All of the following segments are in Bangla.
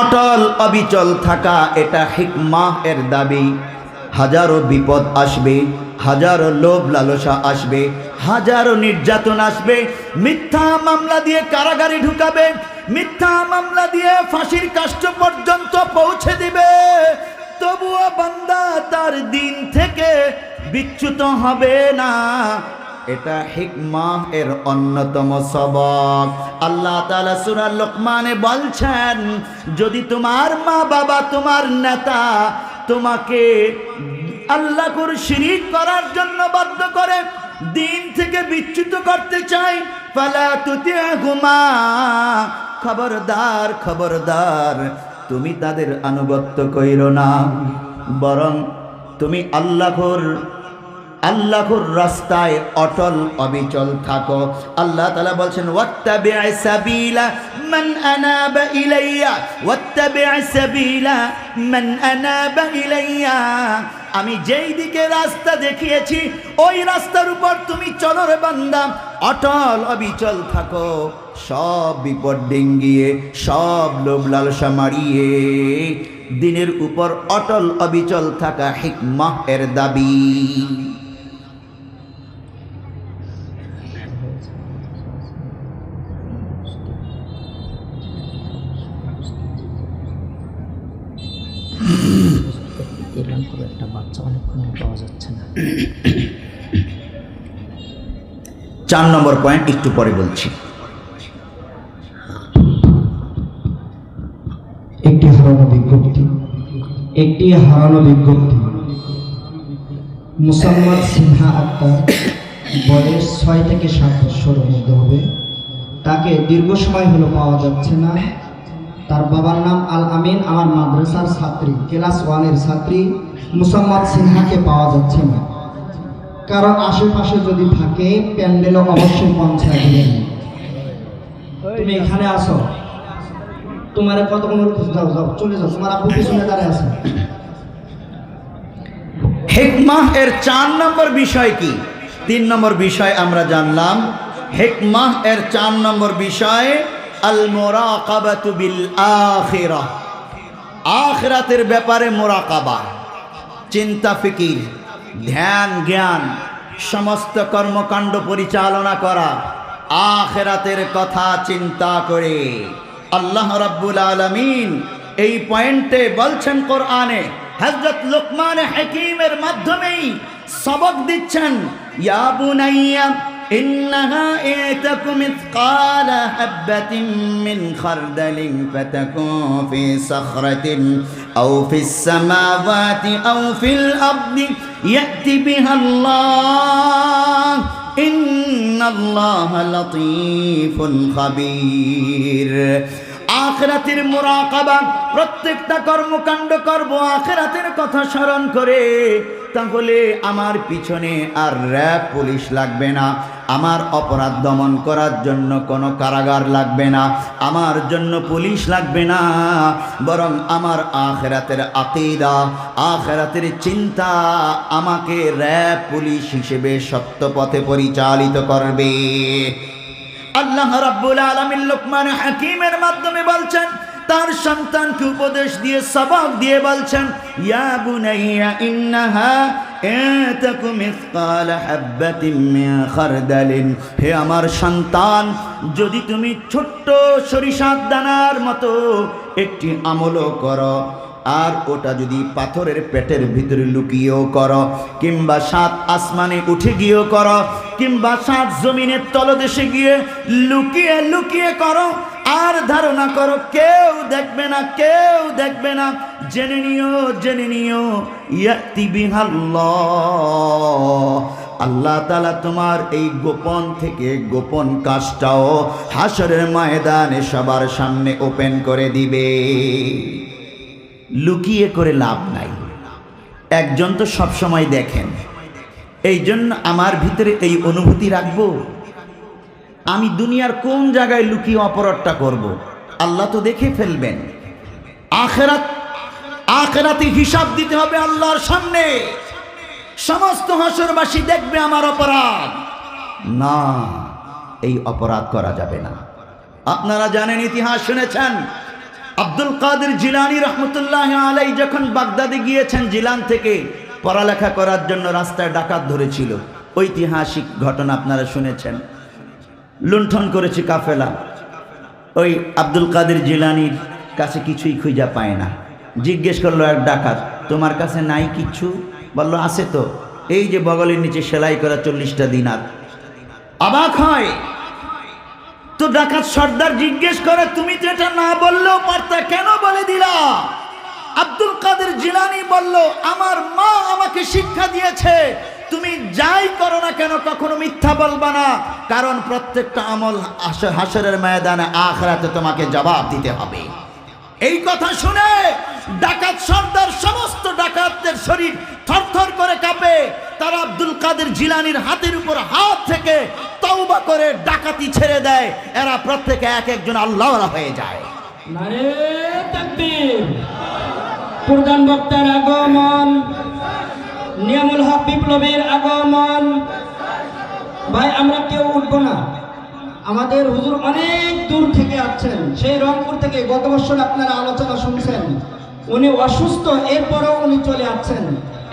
অটল অবিচল থাকা এটা হিকমাহ এর দাবি। হাজারো বিপদ আসবে, হাজারো লোভ লালসা আসবে, হাজারো নির্যাতন আসবে। মিথ্যা মামলা দিয়ে কারাগারে ঢুকাবে, মিথ্যা মামলা দিয়ে ফাঁসির কাষ্ট পর্যন্ত পৌঁছে দিবে। তবুও বান্দা তার দিন থেকে বিচ্যুত হবে না। এটা হিকমাহ এর অন্যতম সবক। আল্লাহ তাআলা সূরা লোকমানে বলছেন, যদি তোমার মা বাবা, তোমার নেতা তোমাকে আল্লাহর শিরিক করার জন্য বাধ্য করে দিন থেকে বিচ্যুত করতে চাই ফালা তুতিআহুমা। খবরদার খবরদার, তুমি তাদের আনুগত্য কইরো না, বরং তুমি আল্লাহর আল্লাহর রাস্তায় অটল অবিচল থাকো। আল্লাহ তাআলা বলছেন, ওয়াত্তাবি'আ সাবিলা মান আনাবা ইলাইয়া, ওয়াত্তাবি'আ সাবিলা মান আনাবা ইলাইয়া। আমি যেই দিকে রাস্তা দেখিয়েছি, ওই রাস্তার উপর তুমি চলো রে বান্দা। অটল অবিচল থাকো, সব বিপদ ডেঙ্গিয়ে, সব লোভ লালসা মারিয়ে দিনের উপর অটল অবিচল থাকা হিকমাহ এর দাবি। না। চার নম্বর পয়েন্ট একটু পরে বলছি। একটি হারানো বিজ্ঞপ্তি। একটি হারানো বিজ্ঞপ্তি। মুসাম্মদ সিনহা আক্তার বয়স ছয় থেকে সাত বছরের মধ্যে হবে। তাকে দীর্ঘ সময় হলো পাওয়া যাচ্ছে না। তার বাবার নাম আল আমিন, আমার মাদ্রাসার ছাত্রী, ক্লাস ওয়ানের ছাত্রী। মুসাম্মদ সিনহাকে পাওয়া যাচ্ছে না। কারণ আশেপাশে যদি থাকে, প্যান্ডেলও অবশ্যই পঞ্চায়েত দিবেন তুমি এখানে আসো। তোমার কতক্ষণ খোঁজ যাও যাও, চলে যাও। তোমার আব্বু পিছনে দাঁড়িয়ে আছে। হেকমাহ এর চার নম্বর বিষয় কি? তিন নম্বর বিষয় আমরা জানলাম। হেকমাহ এর চার নম্বর বিষয় আল মোরাকাবাতু বিল আখিরাহ আখিরাতের ব্যাপারে মোরাকাবা। চিন্তা, ফিকির, ধ্যান, জ্ঞান, সমস্ত কর্মকাণ্ড পরিচালনা করা, আখেরাতের কথা চিন্তা করে। আল্লাহ রাব্বুল আলমিন এই পয়েন্টে বলছেন কোরআনে হজরত লোকমান হাকিমের মাধ্যমেই সবক দিচ্ছেন, ইয়া বুনাইয়া إنها إن تك مثقال حبة من خردل فتكون في صخرة أو في السماوات أو في الأرض يأتي بها الله إن الله لطيف خبير আখরাতের মোরাকাবা প্রত্যেকটা কর্মকাণ্ড করব আখরাতের কথা স্মরণ করে তাহলে আমার পিছনে আর র্যাব পুলিশ লাগবে না। আমার অপরাধ দমন করার জন্য কোনো কারাগার লাগবে না। আমার জন্য পুলিশ লাগবে না। বরং আমার আখেরাতের আকিদা, আখেরাতের চিন্তা আমাকে র্যাব পুলিশ হিসেবে সত্য পথে পরিচালিত করবে। আল্লাহ রাব্বুল আলামিন লোকমান হাকিমের মাধ্যমে বলছেন তার সন্তানকে উপদেশ দিয়ে সবক দিয়ে বলছেন, ইয়া বুনাইয়া, ইন্নাহা হে আমার সন্তান, যদি তুমি ছোট্ট সরিষার দানার মতো একটি আমলও করো, আর ওটা যদি পাথরের পেটের ভিতরে লুকিয়েও করো, কিংবা সাত আসমানে উঠে গিয়েও করো, কিংবা সাত জমিনের তলদেশে গিয়ে লুকিয়ে লুকিয়ে করো আর ধারণা করো, কেউ দেখবে না, কেউ দেখবে না। জেনে নিও জেনে নিও আল্লাহ তালা তোমার এই গোপন থেকে গোপন কাজটাও হাসরের ময়দানে সবার সামনে ওপেন করে দিবে। লুকিয়ে করে লাভ নাই। একজন তো সব সময় দেখেন। এই জন্য আমার ভিতরে এই অনুভূতি রাখব। আমি দুনিয়ার কোন জায়গায় লুকিয়ে অপরাধটা করব। আল্লাহ তো দেখে ফেলবেন। আখেরাত, আখেরাতে হিসাব দিতে হবে আল্লাহর সামনে। সমস্ত হাসরবাসী দেখবে আমার অপরাধ। না, এই অপরাধ করা যাবে না। আপনারা জানেন, ইতিহাস শুনেছেন, আব্দুল কাদের জিলানি রহমতুল্লাহ আলাই যখন বাগদাদে গিয়েছেন, জিলান থেকে পড়ালেখা করার জন্য রাস্তায় ডাকাত ধরেছিল। ঐতিহাসিক ঘটনা আপনারা শুনেছেন। লুণ্ঠন করেছে কাফেলা। ওই আব্দুল কাদের জিলানির কাছে কিছুই খুঁজা পায় না। জিজ্ঞেস করল এক ডাকাত, তোমার কাছে নাই কিচ্ছু? বলল, আছে তো। এই যে বগলের নিচে সেলাই করা চল্লিশটা দিনার। অবাক হয়। তো ডাকাত সর্দার জিজ্ঞেস করে, তুমি তো এটা না বললেও পারতা, কেন বলে দিলা? আব্দুল কাদের জিলানি বলল, আমার মা আমাকে শিক্ষা দিয়েছে তুমি যাই করো না কেন কখনো মিথ্যা বলবা না? কারণ প্রত্যেকটা আমল হাস- হাসরের ময়দানে আখরাতে তোমাকে জবাব দিতে হবে। এই কথা শুনে ডাকাত সর্দার, সমস্ত ডাকাতদের শরীর থরথর করে কাঁপে। তারা আব্দুল কাদের জিলানির হাতের উপর হাত থেকে তওবা করে ডাকাতি ছেড়ে দেয়। এরা প্রত্যেকে এক একজন আল্লাহওয়ালা হয়ে যায়। প্রধান বক্তার আগমন। বিপ্লবীর আগমন। ভাই, আমরা কেউ উঠবো না। আমাদের হুজুর অনেক দূর থেকে আসছেন। সেই রংপুর থেকে গত বছর আপনারা আলোচনা শুনছেন। উনি অসুস্থ, এরপরেও উনি চলে আসছেন।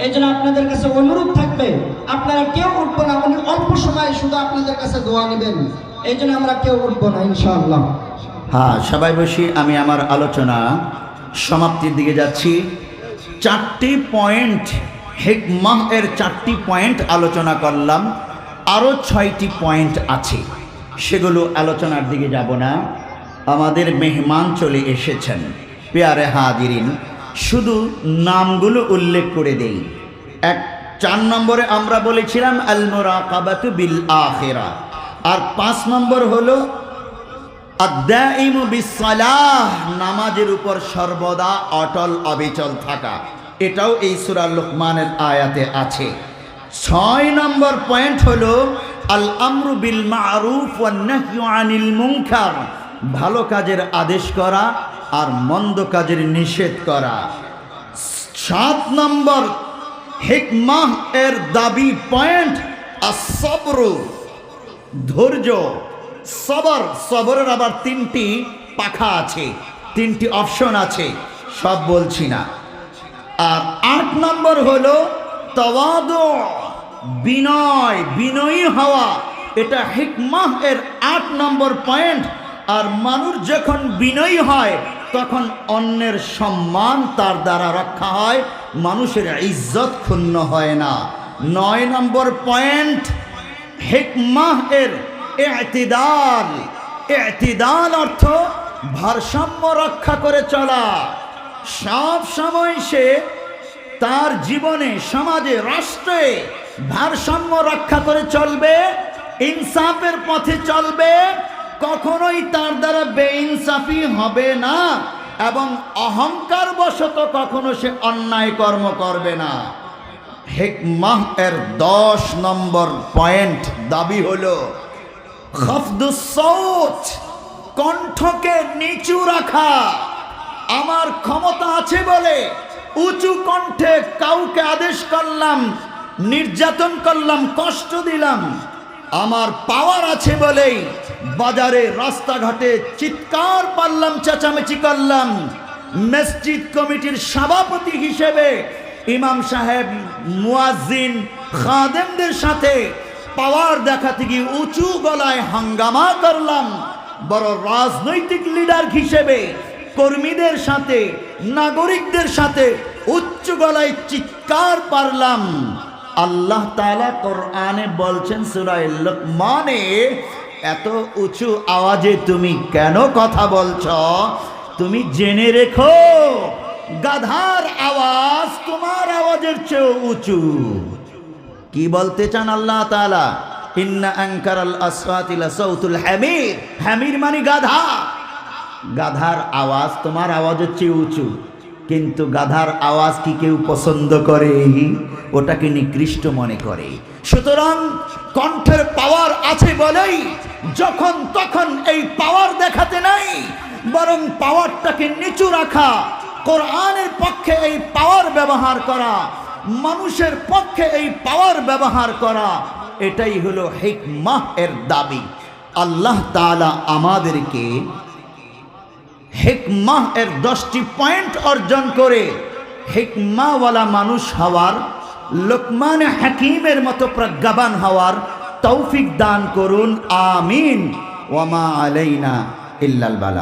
এই জন্য আপনাদের কাছে অনুরোধ থাকবে, আপনারা কেউ উঠবো না। উনি অল্প সময় শুধু আপনাদের কাছে দোয়া নেবেন। এই জন্য আমরা কেউ উঠবো না, ইনশাআল্লাহ। হ্যাঁ সবাই বসি, আমি আমার আলোচনা সমাপ্তির দিকে যাচ্ছি। চারটি পয়েন্ট হেকমাহ এর চারটি পয়েন্ট আলোচনা করলাম। আরও ছয়টি পয়েন্ট আছে। সেগুলো আলোচনার দিকে যাব না। আমাদের মেহমান চলে এসেছেন। পেয়ারে হাদিরিন শুধু নামগুলো উল্লেখ করে দেই। এক, চার নম্বরে আমরা বলেছিলাম আল মোরাকাবাতু বিল আখেরা আর পাঁচ নম্বর হলো আদাইমু বিসালাহ নামাজের উপর সর্বদা অটল অবিচল থাকা। এটাও এই সূরা লোকমানের আয়াতে আছে। ছয় নম্বর পয়েন্ট হলো আল আমরু বিল মারুফ আনিল ভালো কাজের আদেশ করা আর মন্দ কাজের নিষেধ করা। সাত নম্বর হিকমাহ এর দাবি পয়েন্ট আসবরু ধৈর্য। সবর, সবরের আবার তিনটি পাখা আছে, তিনটি অপশন আছে, সব বলছি না। আর আট নম্বর হলো তওয়াদ, বিনয়, বিনয়ী হওয়া। এটা হিকমাহ এর আট নম্বর পয়েন্ট। আর মানুষ যখন বিনয়ী হয়, তখন অন্যের সম্মান তার দ্বারা রক্ষা হয়, মানুষের ইজ্জত ক্ষুণ্ণ হয় না। নয় নম্বর পয়েন্ট, হিকমাহ এর এতিদাল। এতিদাল অর্থ ভারসাম্য রক্ষা করে চলা। সব সময় সে তার জীবনে, সমাজে, রাষ্ট্রে ভারসাম্য রক্ষা করে চলবে, ইনসাফের পথে চলবে, কখনোই তার দ্বারা বেইনসাফি হবে না এবং অহংকার বশত কখনো সে অন্যায় কর্ম করবে না। হেকমাহ এর দশ নম্বর পয়েন্ট দাবি হলো খফদুসৌচ কণ্ঠকে নিচু রাখা। আমার ক্ষমতা আছে বলে উঁচু কণ্ঠে কাউকে আদেশ করলাম, নির্যাতন করলাম, কষ্ট দিলাম। আমার পাওয়ার আছে বলেই বাজারে, রাস্তাঘাটে চিৎকার পারলাম, চেঁচামেচি করলাম। মসজিদ কমিটির সভাপতি হিসেবে ইমাম সাহেব, মুয়াজ্জিন, খাদেমদের সাথে পাওয়ার দেখাতে গিয়ে উঁচু গলায় হাঙ্গামা করলাম। বড় রাজনৈতিক লিডার হিসেবে কর্মীদের সাথে, নাগরিকদের সাথে উচ্চ গলায় চিৎকার পারলাম। আল্লাহ তাআলা কোরআনে বলছেন সুরায় মানে এত উঁচু আওয়াজে তুমি কেন কথা বলছ? তুমি জেনে রেখো, গাধার আওয়াজ তোমার আওয়াজের চেয়েও উঁচু। কি বলতে চান আল্লাহ তালা আনকার আল আসওয়াতিলা সাউতুল হামির। হামির মানে গাধা। গাধার আওয়াজ, তোমার আওয়াজ হচ্ছে উঁচু। কিন্তু গাধার আওয়াজ কি কেউ পছন্দ করে? ওটাকে নিকৃষ্ট মনে করে। সুতরাং কণ্ঠের পাওয়ার আছে বলেই যখন তখন এই পাওয়ার দেখাতে নাই, বরং পাওয়ারটাকে নিচু রাখা, কোরআনের পক্ষে এই পাওয়ার ব্যবহার করা, মানুষের পক্ষে এই পাওয়ার ব্যবহার করা, এটাই হলো হেকমাহ এর দাবি। আল্লাহ তাআলা আমাদেরকে হেকমাহ এর দশটি পয়েন্ট অর্জন করে হেকমাওয়ালা মানুষ হওয়ার, লোকমান হাকিমের মতো প্রজ্ঞাবান হওয়ার তৌফিক দান করুন, আমিন। ওয়ামা আলাইনা ইল্লাল বালা।